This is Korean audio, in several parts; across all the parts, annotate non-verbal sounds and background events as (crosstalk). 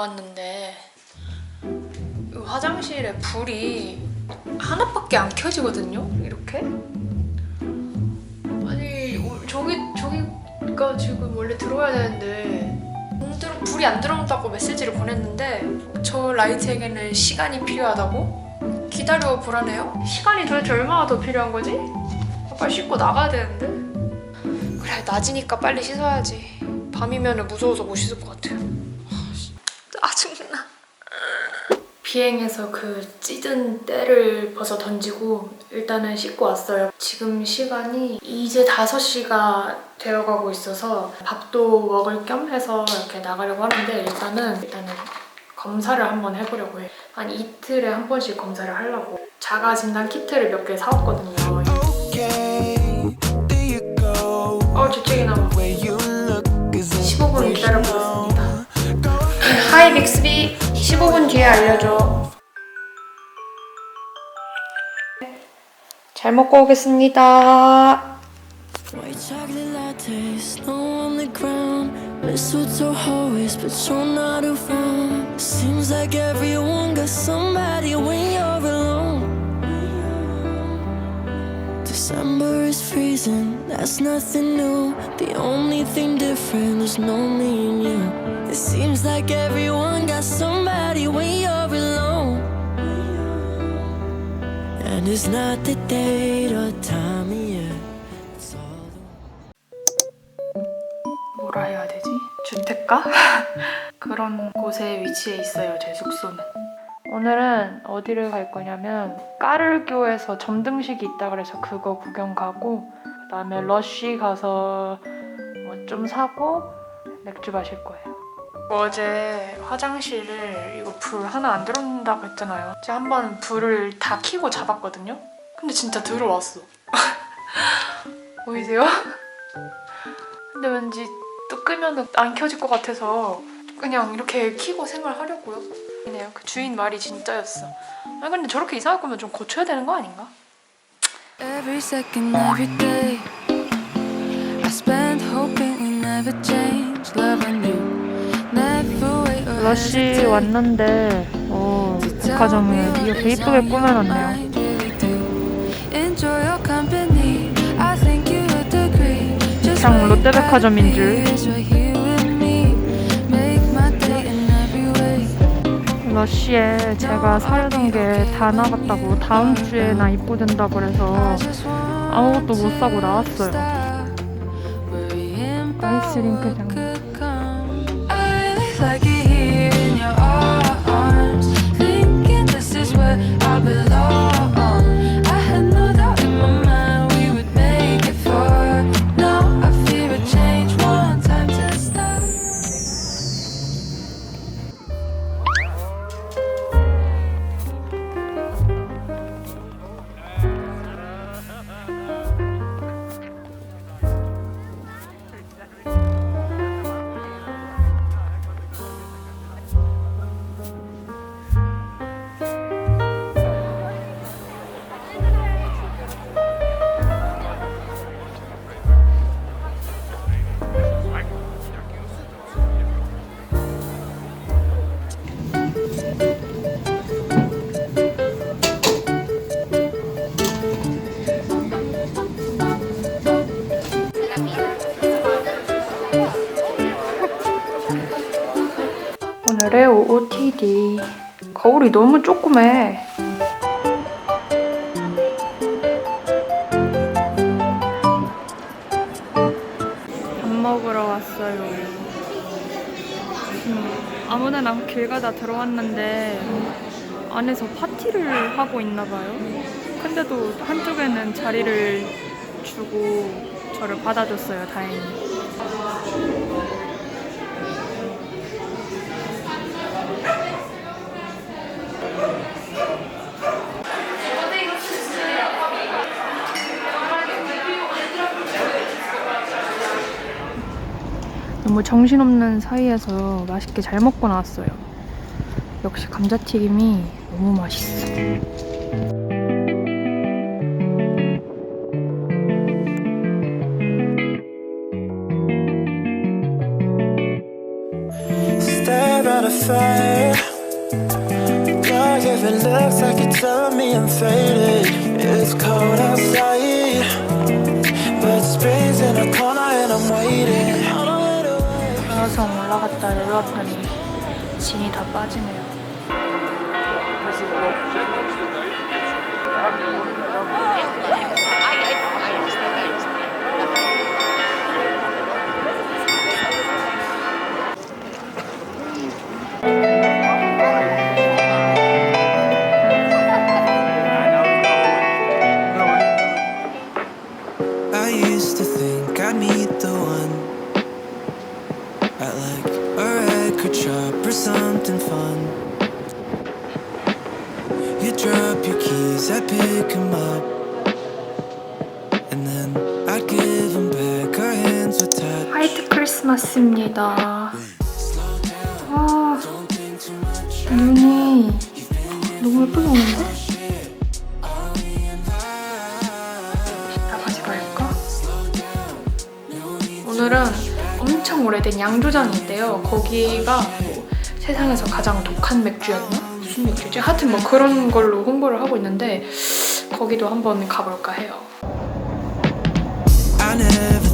들어왔는데 이 화장실에 불이 하나밖에 안 켜지거든요. 이렇게 아니 오- 저기 저기가 지금 원래 들어와야 되는데 불이 안 들어온다고 메시지를 보냈는데 저 라이트에게는 시간이 필요하다고 기다려 보라네요. 시간이 도대체 얼마나 더 필요한 거지? 빨리 씻고 나가야 되는데. 그래 낮이니까 빨리 씻어야지. 밤이면 무서워서 못 씻을 것 같아요. 비행해서 그 찌든 때를 벗어 던지고 일단은 씻고 왔어요. 지금 시간이 이제 5시가 되어가고 있어서 밥도 먹을 겸 해서 이렇게 나가려고 하는데 일단은 일단은 검사를 한번 해보려고 해. 한 이틀에 한 번씩 검사를 하려고. 자가 진단 키트를 몇 개 사왔거든요. 어 주책이 나와. Where you look is 15분 기다려보겠습니다. (laughs) 하이 믹스비 15분 뒤에 알려줘. 잘 먹고 오겠습니다. White chocolate latte, snow on the ground. Mistletoe always, but you're not around. Seems like everyone got somebody when you're alone. December is freezing, that's nothing new. The only thing different is no me and you. It seems like everyone got somebody when you're alone. And it's not the date or time of year. It's all 뭐라 해야 되지? 주택가? 그런 곳에 위치해 있어요, 제 숙소는. 오늘은 어디를 갈 거냐면 까르교에서 점등식이 있다 그래서 그거 구경 가고 그다음에 러쉬 가서 뭐 좀 사고 맥주 마실 거예요. 어제 화장실을 이거 불 하나 안 들어온다고 했잖아요. 제가 한 번 불을 다 켜고 잡았거든요. 근데 진짜 들어왔어. (laughs) 보이세요? 근데 왠지 또 끄면 안 켜질 것 같아서 그냥 이렇게 키고 생활하려고요. 그냥 그 주인 말이 진짜였어. 아 근데 저렇게 이상할 거면 좀 고쳐야 되는 거 아닌가? Every second, every day, I spend hoping we never change. Loving you, 러쉬. 왔는데 어 백화점을 이렇게 이쁘게 꾸며놨네요. 그냥 롯데백화점인 줄. 러쉬에 제가 사려던 게 다 나갔다고 다음 주에 나 입고된다고 그래서 아무것도 못 사고 나왔어요. 아이스링크장. 거울이 너무 조그매. 밥 먹으러 왔어요. 음, 아무데나 길 가다 들어왔는데 안에서 파티를 하고 있나 봐요. 근데도 한쪽에는 자리를 주고 저를 받아줬어요, 다행히. 너무 정신없는 사이에서 맛있게 잘 먹고 나왔어요. 역시 감자튀김이 너무 맛있어. 가야성 올라갔다 내려왔더니 진이 다 빠지네요. I pick 'em up, and then I'd give 'em back. Our hands were tied. 화이트 크리스마스입니다. 아, much. 눈이 너무 예쁘게 오는데? 나가지 말까? 오늘은 엄청 오래된 양조장이 있대요. 거기가 뭐 세상에서 가장 독한 맥주였나? 무슨 맥주지? 하여튼 뭐 그런 걸로 홍보를 하고 있는데 거기도 한번 가볼까 해요. I never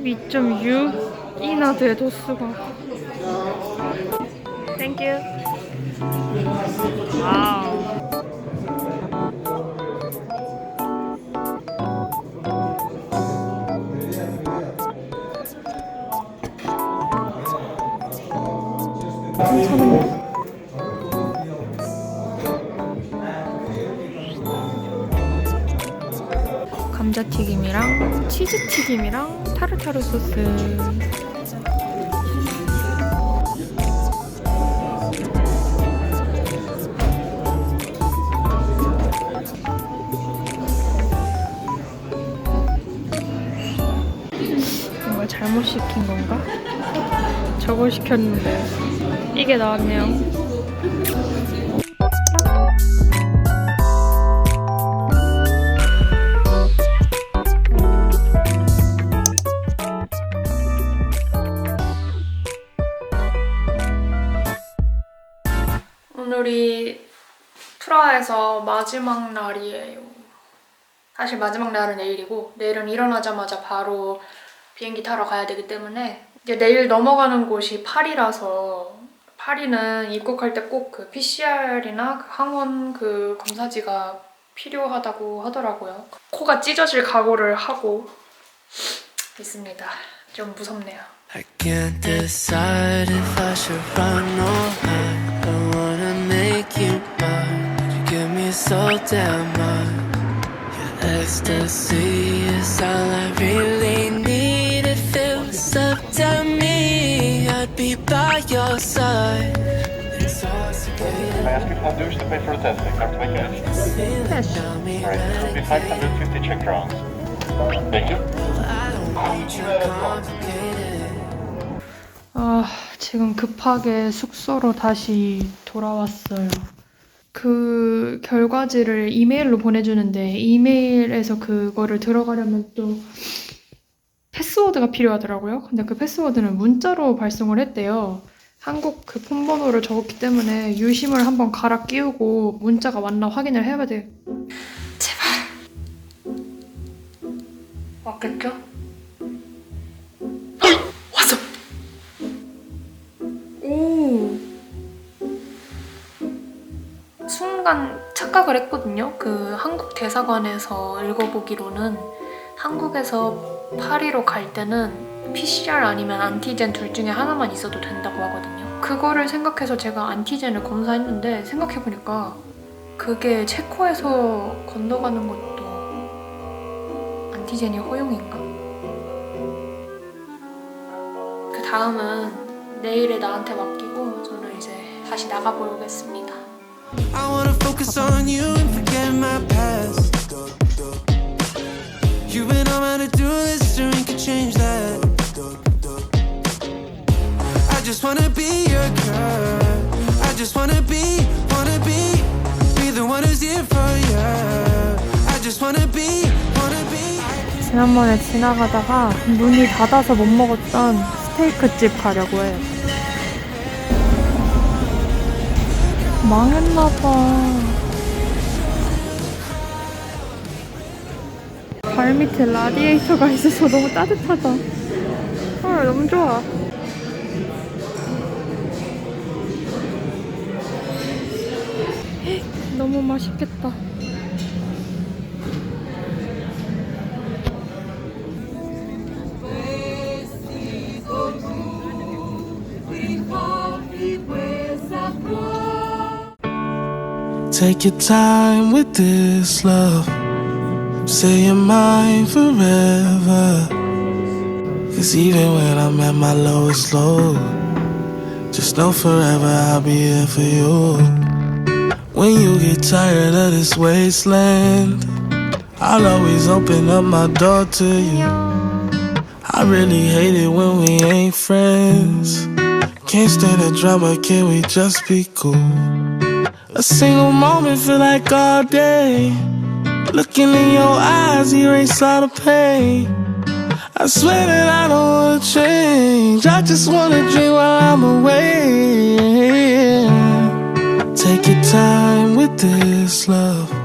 12.6이나 돼 도수가. 땡큐. 와우. 괜찮은데? 감자튀김이랑 치즈튀김이랑 타르타르 소스. 뭔가 잘못 시킨 건가? 저걸 시켰는데. 이게 나왔네요 프라하에서 마지막 날이에요. 사실 마지막 날은 내일이고 내일은 일어나자마자 바로 비행기 타러 가야 되기 때문에 이제 내일 넘어가는 곳이 파리라서 파리는 입국할 때 꼭 그 PCR이나 그 항원 그 검사지가 필요하다고 하더라고요. 코가 찢어질 각오를 하고 있습니다. 좀 무섭네요. So damn much. Your ecstasy is all I really need. If it was up to me, I'd be by your side. Intoxicated. May I ask you how much to pay for the testing, Dr. Vacation? Yes. Alright, this will be 550 Czech crowns. Thank you. I don't need you complicated. 아, 지금 급하게 숙소로 다시 돌아왔어요. 그 결과지를 이메일로 보내주는데 이메일에서 그거를 들어가려면 또 패스워드가 필요하더라고요. 근데 그 패스워드는 문자로 발송을 했대요. 한국 그 폰 번호를 적었기 때문에 유심을 한번 갈아 끼우고 문자가 왔나 확인을 해야 돼. 제발. 왔겠죠? 순간 착각을 했거든요. 그 한국 대사관에서 읽어보기로는 한국에서 파리로 갈 때는 PCR 아니면 안티젠 둘 중에 하나만 있어도 된다고 하거든요. 그거를 생각해서 제가 안티젠을 검사했는데 생각해보니까 그게 체코에서 건너가는 것도 안티젠이 허용인가? 그 다음은 내일에 나한테 맡기고 저는 이제 다시 나가보겠습니다. I wanna focus on you and forget my past. You've been on my to-do list, drink could change that. I just wanna be your girl. I just wanna be, wanna be, be the one who's here for you. I just wanna be, wanna be. 지난번에 지나가다가 문이 닫아서 못 먹었던 스테이크 집 가려고 해요. 망했나봐. 발 밑에 라디에이터가 있어서 너무 따뜻하다. 아, 너무 좋아. 너무 맛있겠다. Take your time with this love. Say you're mine forever. Cause even when I'm at my lowest low, just know forever I'll be here for you. When you get tired of this wasteland, I'll always open up my door to you. I really hate it when we ain't friends. Can't stand the drama, can we just be cool? A single moment feel like all day. Looking in your eyes, erase all the pain. I swear that I don't wanna change. I just wanna dream while I'm away. Take your time with this love.